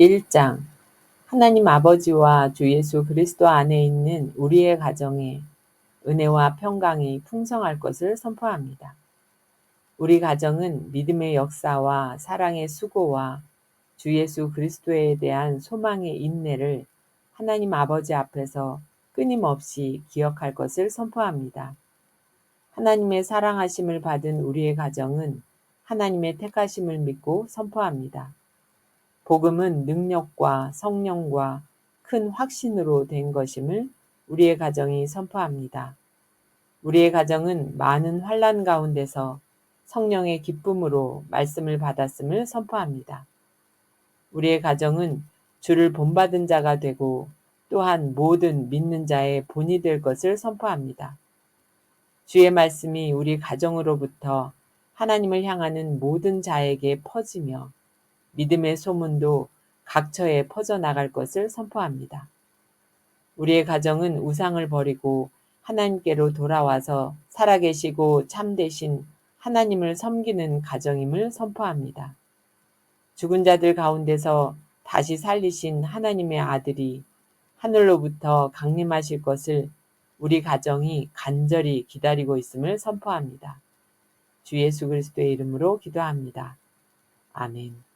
1장 하나님 아버지와 주 예수 그리스도 안에 있는 우리의 가정에 은혜와 평강이 풍성할 것을 선포합니다. 우리 가정은 믿음의 역사와 사랑의 수고와 주 예수 그리스도에 대한 소망의 인내를 하나님 아버지 앞에서 끊임없이 기억할 것을 선포합니다. 하나님의 사랑하심을 받은 우리의 가정은 하나님의 택하심을 믿고 선포합니다. 복음은 능력과 성령과 큰 확신으로 된 것임을 우리의 가정이 선포합니다. 우리의 가정은 많은 환란 가운데서 성령의 기쁨으로 말씀을 받았음을 선포합니다. 우리의 가정은 주를 본받은 자가 되고 또한 모든 믿는 자의 본이 될 것을 선포합니다. 주의 말씀이 우리 가정으로부터 하나님을 향하는 모든 자에게 퍼지며 믿음의 소문도 각처에 퍼져나갈 것을 선포합니다. 우리의 가정은 우상을 버리고 하나님께로 돌아와서 살아계시고 참되신 하나님을 섬기는 가정임을 선포합니다. 죽은 자들 가운데서 다시 살리신 하나님의 아들이 하늘로부터 강림하실 것을 우리 가정이 간절히 기다리고 있음을 선포합니다. 주 예수 그리스도의 이름으로 기도합니다. 아멘.